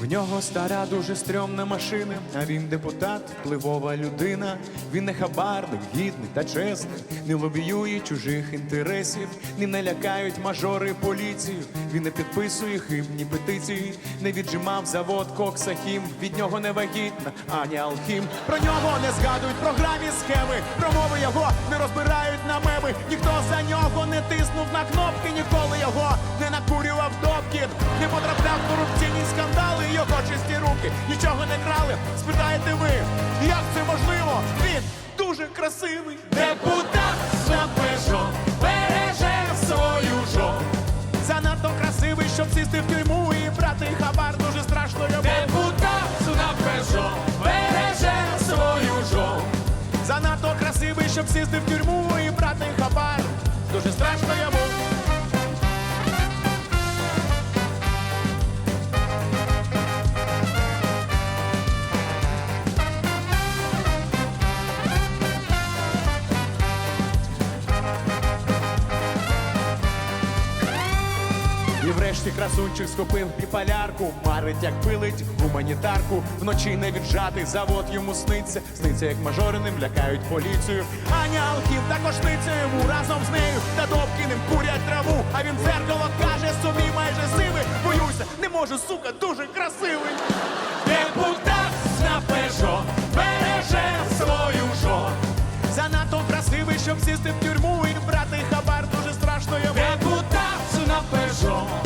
В нього стара дуже стрьомна машина, а він депутат, впливова людина. Він не хабарник, гідний та чесний, не лобіює чужих інтересів, не налякають мажори поліцію. Він не підписує хибні петиції, не віджимав завод Коксахім. Від нього не вагітна Аня Алхім. Про нього не згадують програмі схеми. Промови його не розбирають на меми. Ніхто за нього не тиснув на кнопки, ніколи його не накурював допки, не потрапляв чисті руки нічого не крали. Спитаєте ви, як це можливо? Він дуже красивий. Депутат Пежо береже свою жо. Занадто красивий, щоб сісти в тюрму і брати хабар дуже страшно йому. Депутат на Пежо береже свою жо. Занадто красивий, щоб сісти в тюрму і брати хабар. Дуже страшно йому. І врешті красунчик схопив біполярку, марить, як пилить гуманітарку. Вночі не віджатий завод йому сниться. Сниться, як мажориним лякають поліцію. Аня Алхім також сниться йому разом з нею. Та Добкіним курять траву. А він дзеркало каже собі майже сивий. Боюся, не можу, сука, дуже красивий. Депутат на Пежо береже свою жо. Занадто красивий, щоб сісти в тюрму і брати на